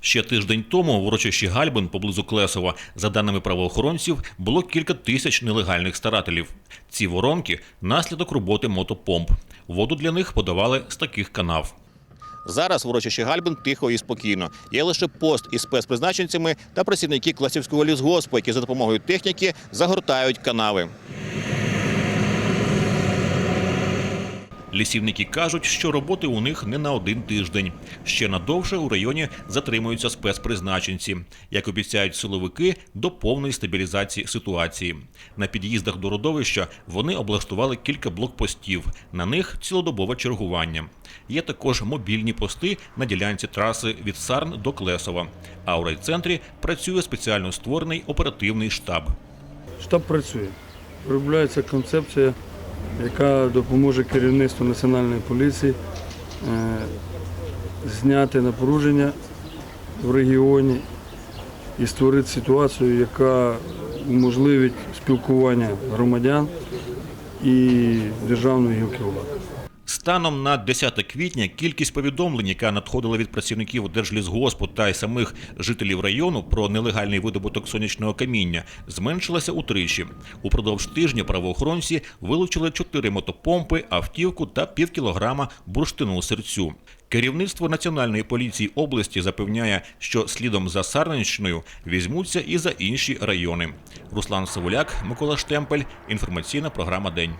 Ще тиждень тому в урочищі Гальбин поблизу Клесова, за даними правоохоронців, було кілька тисяч нелегальних старателів. Ці воронки наслідок роботи мотопомп. Воду для них подавали з таких канав. Зараз в урочищі Гальбин тихо і спокійно. Є лише пост із спецпризначенцями та працівники класівського лісгоспу, які за допомогою техніки загортають канави. Лісівники кажуть, що роботи у них не на один тиждень. Ще надовше у районі затримуються спецпризначенці. Як обіцяють силовики, до повної стабілізації ситуації. На під'їздах до родовища вони облаштували кілька блокпостів. На них цілодобове чергування. Є також мобільні пости на ділянці траси від Сарн до Клесова. А у райцентрі працює спеціально створений оперативний штаб. Штаб працює. Виробляється концепція, яка допоможе керівництву національної поліції е, зняти напруження в регіоні і створити ситуацію, яка уможливить спілкування громадян і державної гілки влади. Станом на 10 квітня кількість повідомлень, яка надходила від працівників Держлісгоспу та й самих жителів району про нелегальний видобуток сонячного каміння, зменшилася утричі. Упродовж тижня правоохоронці вилучили 4 мотопомпи, автівку та півкілограма бурштину серцю. Керівництво Національної поліції області запевняє, що слідом за Сарненщиною візьмуться і за інші райони. Руслан Савуляк, Микола Штемпель. Інформаційна програма День.